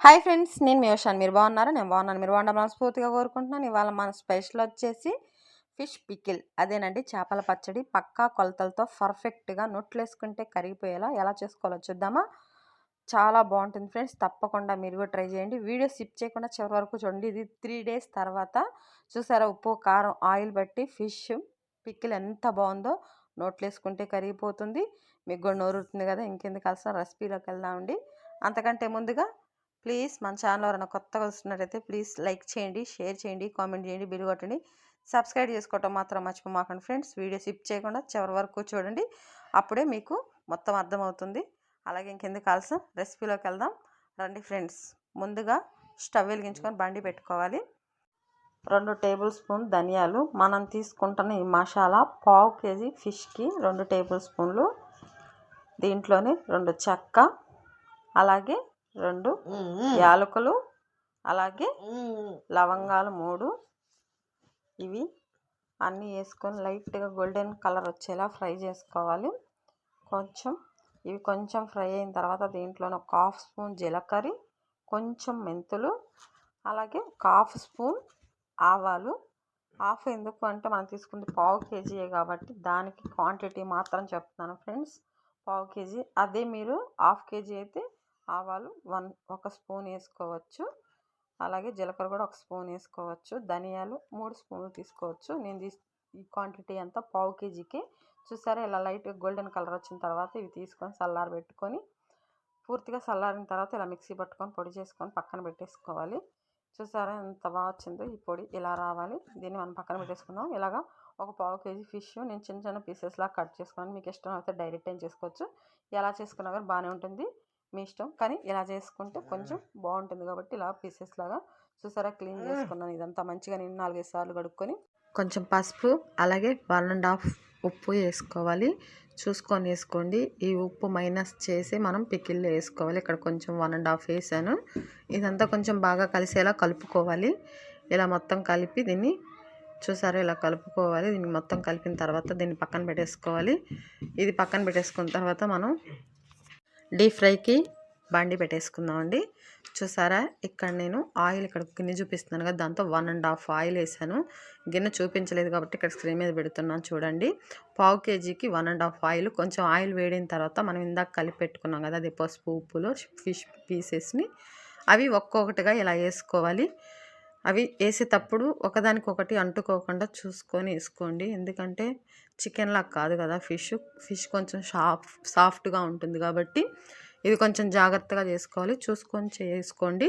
Hi friends నేను మీ ఉషాన్. మీరు బాగున్నారా? నేను బాగున్నాను. మీరు బాగున్నా మనస్ఫూర్తిగా కోరుకుంటున్నాను. ఇవాళ మన స్పెషల్ వచ్చేసి ఫిష్ పికిల్. అదేనండి చేపల పచ్చడి. పక్కా కొలతలతో పర్ఫెక్ట్గా నొట్లేసుకుంటే కరిగిపోయేలా ఎలా చేసుకోవాలో చూద్దామా? చాలా బాగుంటుంది ఫ్రెండ్స్. తప్పకుండా మీరు కూడా ట్రై చేయండి. వీడియో స్కిప్ చేయకుండా చివరి వరకు చూడండి. ఇది త్రీ డేస్ తర్వాత చూసారా? ఉప్పు కారం ఆయిల్ బట్టి ఫిష్ పికిల్ ఎంత బాగుందో నోట్లు వేసుకుంటే కరిగిపోతుంది. మీకు కూడా నోరుతుంది కదా? ఇంకెందుకు కలిసిన రెసిపీలోకి వెళ్దామండి. అంతకంటే ముందుగా ప్లీజ్ మన ఛానల్ ఎవరైనా కొత్తగా వస్తున్నట్టయితే ప్లీజ్ లైక్ చేయండి షేర్ చేయండి కామెంట్ చేయండి బిల్ కొట్టండి. సబ్స్క్రైబ్ చేసుకోవటం మాత్రం మర్చిపోమాకండి ఫ్రెండ్స్. వీడియో స్కిప్ చేయకుండా చివరి వరకు చూడండి. అప్పుడే మీకు మొత్తం అర్థమవుతుంది. అలాగే ఇంకెందుకు కావాల్సిన రెసిపీలోకి వెళ్దాం. రండి ఫ్రెండ్స్. ముందుగా స్టవ్ వెలిగించుకొని బండి పెట్టుకోవాలి. రెండు టేబుల్ స్పూన్ ధనియాలు. మనం తీసుకుంటున్న ఈ మసాలా పావు కేజీ ఫిష్కి రెండు టేబుల్ స్పూన్లు. దీంట్లోనే రెండు చెక్క. అలాగే రెండు యాలకులు అలాగే లవంగాలు మూడు. ఇవి అన్నీ వేసుకొని లైట్గా గోల్డెన్ కలర్ వచ్చేలా ఫ్రై చేసుకోవాలి. కొంచెం ఇవి కొంచెం ఫ్రై అయిన తర్వాత దీంట్లో ఒక హాఫ్ స్పూన్ జీలకర్ర కొంచెం మెంతులు అలాగే ఒక హాఫ్ స్పూన్ ఆవాలు. హాఫ్ ఎందుకు అంటే మనం తీసుకుంది పావు కేజీయే కాబట్టి దానికి క్వాంటిటీ మాత్రం చెప్తున్నాను ఫ్రెండ్స్. పావు కేజీ అదే మీరు హాఫ్ కేజీ అయితే ఆవాలు వన్ ఒక స్పూన్ వేసుకోవచ్చు. అలాగే జీలకర్ర కూడా ఒక స్పూన్ వేసుకోవచ్చు. ధనియాలు మూడు స్పూన్లు తీసుకోవచ్చు. నేను ఈ క్వాంటిటీ అంతా పావు కేజీకి. చూసారా ఇలా లైట్ గోల్డెన్ కలర్ వచ్చిన తర్వాత ఇవి తీసుకొని చల్లారి పెట్టుకొని పూర్తిగా చల్లారిన తర్వాత ఇలా మిక్సీ పట్టుకొని పొడి చేసుకొని పక్కన పెట్టేసుకోవాలి. చూసారా ఎంత బాగా వచ్చిందో ఈ పొడి ఇలా రావాలి. దీన్ని మనం పక్కన పెట్టేసుకుందాం. ఇలాగా ఒక పావు కేజీ ఫిష్ నేను చిన్న చిన్న పీసెస్లా కట్ చేసుకున్నాను మీకు ఇష్టం అయితే డైరెక్ట్ ఏం చేసుకోవచ్చు. ఎలా చేసుకున్నా కానీ బాగానే ఉంటుంది. మీ ఇష్టం. కానీ ఇలా చేసుకుంటే కొంచెం బాగుంటుంది కాబట్టి ఇలా పీసెస్ లాగా చూసారా? క్లీన్ చేసుకున్నాను ఇదంతా మంచిగా నేను నాలుగైదు సార్లు కడుక్కొని కొంచెం పసుపు అలాగే వన్ అండ్ హాఫ్ ఉప్పు వేసుకోవాలి. చూసుకొని వేసుకోండి. ఈ ఉప్పు మైనస్ చేసి మనం పికిల్లో వేసుకోవాలి. ఇక్కడ కొంచెం వన్ అండ్ హాఫ్ వేసాను. ఇదంతా కొంచెం బాగా కలిసేలా కలుపుకోవాలి. ఇలా మొత్తం కలిపి దీన్ని చూసారా? ఇలా కలుపుకోవాలి. దీన్ని మొత్తం కలిపిన తర్వాత దీన్ని పక్కన పెట్టేసుకోవాలి. ఇది పక్కన పెట్టేసుకున్న తర్వాత మనం డీప్ ఫ్రైకి బండి పెట్టేసుకుందామండి. చూసారా? ఇక్కడ నేను ఆయిల్ ఇక్కడ గిన్నె చూపిస్తున్నాను కదా దాంతో వన్ అండ్ హాఫ్ ఆయిల్ వేసాను. గిన్నె చూపించలేదు కాబట్టి ఇక్కడ స్క్రీన్ మీద పెడుతున్నాను చూడండి. పావు కేజీకి వన్ అండ్ హాఫ్ ఆయిల్ కొంచెం ఆయిల్ వేడిన తర్వాత మనం ఇందాక కలిపి పెట్టుకున్నాం కదా అది పసుపు ఉప్పులో ఫిష్ పీసెస్ని. అవి ఒక్కొక్కటిగా ఇలా వేసుకోవాలి. అవి వేసేటప్పుడు ఒకదానికొకటి అంటుకోకుండా చూసుకొని వేసుకోండి. ఎందుకంటే చికెన్లా కాదు కదా ఫిష్. ఫిష్ కొంచెం షాఫ్ సాఫ్ట్గా ఉంటుంది కాబట్టి ఇది కొంచెం జాగ్రత్తగా చేసుకోవాలి. చూసుకొని చేసుకోండి.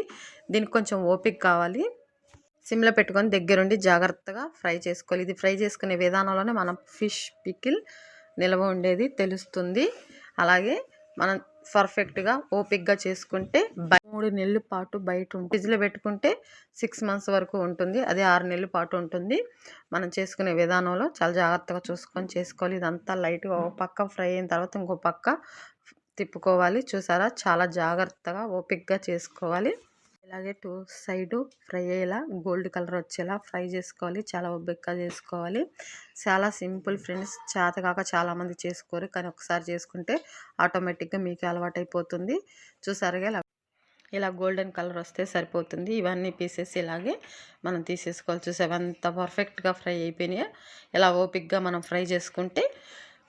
దీనికి కొంచెం ఓపిక కావాలి. సిమ్లో పెట్టుకొని దగ్గరుండి జాగ్రత్తగా ఫ్రై చేసుకోవాలి. ఇది ఫ్రై చేసుకునే విధానంలోనే మనం ఫిష్ పికిల్ నిల్వ ఉండేది తెలుస్తుంది. అలాగే మనం పర్ఫెక్ట్గా ఓపిక్గా చేసుకుంటే మూడు నెలల పాటు బయట ఉంటుంది ఫ్రిడ్జ్లో పెట్టుకుంటే సిక్స్ మంత్స్ వరకు ఉంటుంది. అదే ఆరు నెలల పాటు ఉంటుంది. మనం చేసుకునే విధానంలో చాలా జాగ్రత్తగా చూసుకొని చేసుకోవాలి. ఇదంతా లైట్గా ఒక పక్క ఫ్రై అయిన తర్వాత ఇంకో పక్క తిప్పుకోవాలి. చూసారా? చాలా జాగ్రత్తగా ఓపిక్గా చేసుకోవాలి. అలాగే టూ సైడు ఫ్రై అయ్యేలా గోల్డ్ కలర్ వచ్చేలా ఫ్రై చేసుకోవాలి చాలా ఓపిక్గా చేసుకోవాలి. చాలా సింపుల్ ఫ్రెండ్స్ చేతకాక చాలామంది చేసుకోరు కానీ ఒకసారి చేసుకుంటే ఆటోమేటిక్గా మీకు అలవాటైపోతుంది. చూసారుగా ఇలా ఇలా గోల్డెన్ కలర్ వస్తే సరిపోతుంది. ఇవన్నీ పీసెస్ ఇలాగే మనం తీసేసుకోవాలి. చూసావు అంత పర్ఫెక్ట్గా ఫ్రై అయిపోయినాయి. ఇలా ఓపిక్గా మనం ఫ్రై చేసుకుంటే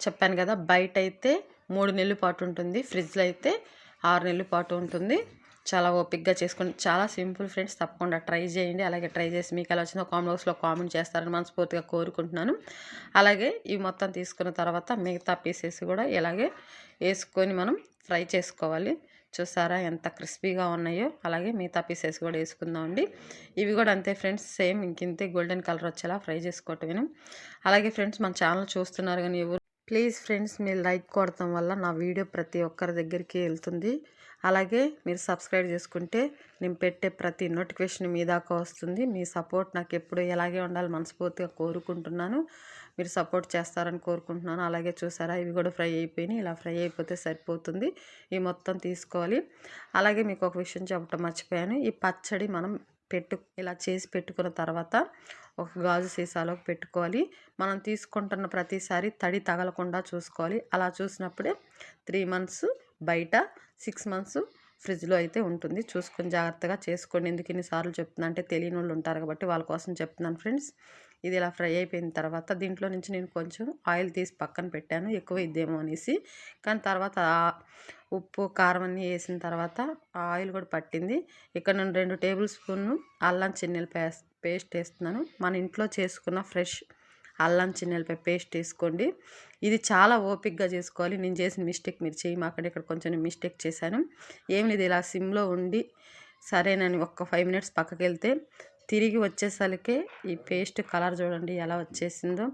చెప్పాను కదా బయట అయితే మూడు నెలల పాటు ఉంటుంది ఫ్రిడ్జ్లో అయితే ఆరు నెలల పాటు ఉంటుంది. చాలా ఓపిక్గా చేసుకుని చాలా సింపుల్ ఫ్రెండ్స్ తప్పకుండా ట్రై చేయండి. అలాగే ట్రై చేసి మీకు ఎలా వచ్చిందో కామెంట్ బాక్స్లో కామెంట్ చేస్తారని మనస్ఫూర్తిగా కోరుకుంటున్నాను. అలాగే ఇవి మొత్తం తీసుకున్న తర్వాత మిగతా పీసెస్ కూడా ఇలాగే వేసుకొని మనం ఫ్రై చేసుకోవాలి. చూసారా ఎంత క్రిస్పీగా ఉన్నాయో. అలాగే మిగతా పీసెస్ కూడా వేసుకుందామండి ఇవి కూడా అంతే ఫ్రెండ్స్ సేమ్ ఇంకింతే గోల్డెన్ కలర్ వచ్చేలా ఫ్రై చేసుకోవటం అలాగే ఫ్రెండ్స్ మన ఛానల్ చూస్తున్నారు కానీ ఎవరు ప్లీజ్ ఫ్రెండ్స్ మీరు లైక్ కొడటం వల్ల నా వీడియో ప్రతి ఒక్కరి దగ్గరికి వెళ్తుంది. అలాగే మీరు సబ్స్క్రైబ్ చేసుకుంటే నేను పెట్టే ప్రతి నోటిఫికేషన్ మీ దాకా వస్తుంది. మీ సపోర్ట్ నాకు ఎప్పుడు ఎలాగే ఉండాలి మనస్ఫూర్తిగా కోరుకుంటున్నాను. మీరు సపోర్ట్ చేస్తారని కోరుకుంటున్నాను. అలాగే చూసారా ఇవి కూడా ఫ్రై అయిపోయినాయి. ఇలా ఫ్రై అయిపోతే సరిపోతుంది. ఇవి మొత్తం తీసుకోవాలి. అలాగే మీకు ఒక విషయం చెప్పటం మర్చిపోయాను. ఈ పచ్చడి మనం పెట్టు ఇలా చేసి పెట్టుకున్న తర్వాత ఒక గాజు సీసాలోకి పెట్టుకోవాలి. మనం తీసుకుంటున్న ప్రతిసారి తడి తగలకుండా చూసుకోవాలి. అలా చూసినప్పుడే త్రీ మంత్స్ బయట సిక్స్ మంత్స్ ఫ్రిడ్జ్లో అయితే ఉంటుంది. చూసుకొని జాగ్రత్తగా చేసుకోండి. ఎందుకు ఇన్నిసార్లు చెప్తున్నా అంటే తెలియని వాళ్ళు ఉంటారు కాబట్టి వాళ్ళ కోసం చెప్తున్నాను ఫ్రెండ్స్. ఇది ఇలా ఫ్రై అయిపోయిన తర్వాత దీంట్లో నుంచి నేను కొంచెం ఆయిల్ తీసి పక్కన పెట్టాను. ఎక్కువ ఇద్దేమో అనేసి. కానీ తర్వాత ఉప్పు కారం అన్నీ వేసిన తర్వాత ఆ ఆయిల్ కూడా పట్టింది. ఇక్కడ నేను రెండు టేబుల్ స్పూన్ అల్లం చిన్నెల పేస్ట్ వేస్తున్నాను. మన ఇంట్లో చేసుకున్న ఫ్రెష్ అల్లం చిన్నెలపై పేస్ట్ వేసుకోండి. ఇది చాలా ఓపిక్గా చేసుకోవాలి. నేను చేసిన మిస్టేక్ మీరు చేయమాకండి ఇక్కడ కొంచెం మిస్టేక్ చేశాను. ఏం లేదు ఇలా సిమ్లో ఉండి సరేనని ఒక్క ఫైవ్ మినిట్స్ పక్కకి వెళ్తే తిరిగి వచ్చేసరికి ఈ పేస్ట్ కలర్ చూడండి ఎలా వచ్చేసిందో.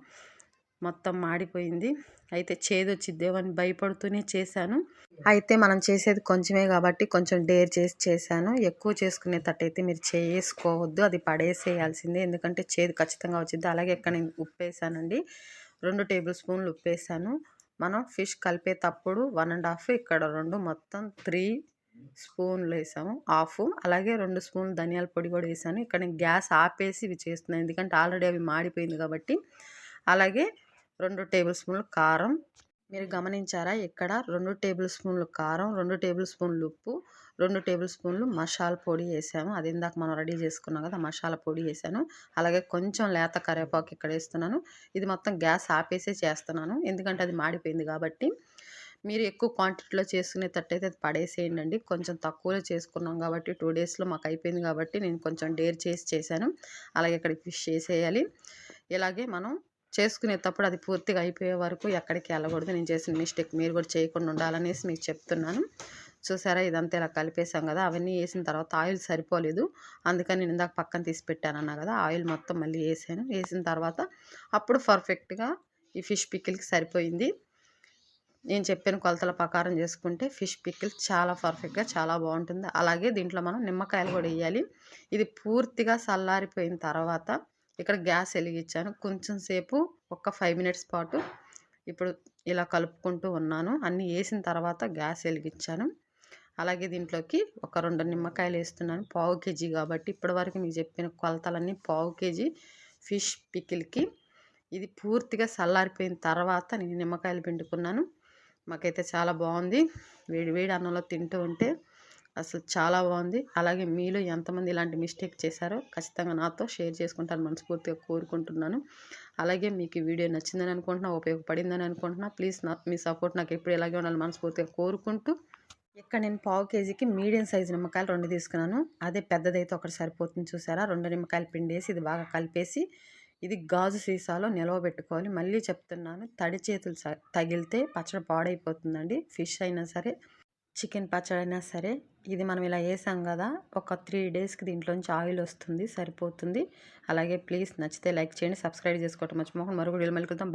మొత్తం మాడిపోయింది. అయితే చేదు వచ్చిద్దేమని భయపడుతూనే చేశాను. అయితే మనం చేసేది కొంచెమే కాబట్టి కొంచెం డేర్ చేసి చేశాను. ఎక్కువ చేసుకునేటట్టయితే మీరు చేసుకోవద్దు. అది పడేసేయాల్సిందే. ఎందుకంటే చేదు ఖచ్చితంగా వచ్చింది అలాగే ఇక్కడ నేను ఉప్పేసానండి. రెండు టేబుల్ స్పూన్లు ఉప్పేసాను. మనం ఫిష్ కలిపేటప్పుడు వన్ అండ్ హాఫ్ ఇక్కడ రెండు మొత్తం త్రీ స్పూన్లు వేసాము. హాఫ్. అలాగే రెండు స్పూన్లు ధనియాల పొడి కూడా వేసాను. ఇక్కడ నేను గ్యాస్ ఆపేసి ఇవి చేస్తున్నాను. ఎందుకంటే ఆల్రెడీ అవి మాడిపోయింది కాబట్టి. అలాగే రెండు టేబుల్ స్పూన్లు కారం. మీరు గమనించారా? ఇక్కడ రెండు టేబుల్ స్పూన్లు కారం రెండు టేబుల్ స్పూన్లు ఉప్పు రెండు టేబుల్ స్పూన్లు మసాలా పొడి వేసాము. అది ఇందాక మనం రెడీ చేసుకున్నాం కదా మసాలా పొడి వేసాను. అలాగే కొంచెం లేత కరివేపాకు ఇక్కడ వేస్తున్నాను. ఇది మొత్తం గ్యాస్ ఆపేసే చేస్తున్నాను. ఎందుకంటే అది మాడిపోయింది కాబట్టి. మీరు ఎక్కువ క్వాంటిటీలో చేసుకునేటట్టయితే అది పడేసేయండి అండి కొంచెం తక్కువలో చేసుకున్నాం కాబట్టి టూ డేస్లో మాకు అయిపోయింది కాబట్టి నేను కొంచెం డేర్ చేసి చేశాను. అలాగే ఇక్కడ ఫిష్ చేసేయాలి ఇలాగే మనం చేసుకునేటప్పుడు అది పూర్తిగా అయిపోయే వరకు ఎక్కడికి వెళ్ళకూడదు. నేను చేసిన మిస్టేక్ మీరు కూడా చేయకుండా ఉండాలనేసి మీకు చెప్తున్నాను. చూసారా? ఇదంతా ఇలా కలిపేసాం కదా. అవన్నీ వేసిన తర్వాత ఆయిల్ సరిపోలేదు. అందుకని నేను ఇందాక పక్కన తీసి పెట్టాను అన్నా కదా ఆయిల్ మొత్తం మళ్ళీ వేసాను. వేసిన తర్వాత అప్పుడు పర్ఫెక్ట్గా ఈ ఫిష్ పిక్కిల్కి సరిపోయింది. నేను చెప్పిన కొలతల ప్రకారం చేసుకుంటే ఫిష్ పిక్కిల్ చాలా పర్ఫెక్ట్గా చాలా బాగుంటుంది. అలాగే దీంట్లో మనం నిమ్మకాయలు కూడా వేయాలి. ఇది పూర్తిగా చల్లారిపోయిన తర్వాత ఇక్కడ గ్యాస్ వెలిగించాను. కొంచెం సేపు ఒక ఫైవ్ మినిట్స్ పాటు ఇప్పుడు ఇలా కలుపుకుంటూ ఉన్నాను. అన్నీ వేసిన తర్వాత గ్యాస్ వెలిగించాను. అలాగే దీంట్లోకి ఒక రెండు నిమ్మకాయలు వేస్తున్నాను. పావు కేజీ కాబట్టి ఇప్పటివరకు మీకు చెప్పిన కొలతలన్నీ పావు కేజీ ఫిష్ పికిల్కి. ఇది పూర్తిగా చల్లారిపోయిన తర్వాత నేను నిమ్మకాయలు పిండుకున్నాను. మాకైతే చాలా బాగుంది. వేడి వేడి అన్నంలో తింటూ ఉంటే అసలు చాలా బాగుంది. అలాగే మీలో ఎంతమంది ఇలాంటి మిస్టేక్ చేశారో ఖచ్చితంగా నాతో షేర్ చేసుకుంటాను మనస్ఫూర్తిగా కోరుకుంటున్నాను. అలాగే మీకు ఈ వీడియో నచ్చిందని అనుకుంటున్నా ఉపయోగపడిందని అనుకుంటున్నా ప్లీజ్ నా మీ సపోర్ట్ నాకు ఎప్పుడు ఇలాగే ఉండాలి మనస్ఫూర్తిగా కోరుకుంటూ ఇక్కడ నేను పావు కేజీకి మీడియం సైజు నిమ్మకాయలు రెండు తీసుకున్నాను. అదే పెద్దదైతే ఒకటి సరిపోతుంది చూసారా? రెండు నిమ్మకాయలు పిండేసి ఇది బాగా కలిపేసి ఇది గాజు సీసాలో నిల్వ పెట్టుకోవాలి. మళ్ళీ చెప్తున్నాను తడి చేతులు తగిలితే పచ్చడి పాడైపోతుందండి. ఫిష్ అయినా సరే చికెన్ పచ్చడి అయినా సరే ఇది మనం ఇలా వేసాం కదా ఒక త్రీ డేస్కి దీంట్లోంచి ఆయిల్ వస్తుంది సరిపోతుంది. అలాగే ప్లీజ్ నచ్చితే లైక్ చేయండి సబ్స్క్రైబ్ చేసుకోవటం మర్చిపోకుండా. మరొక మళ్ళీ బాయ్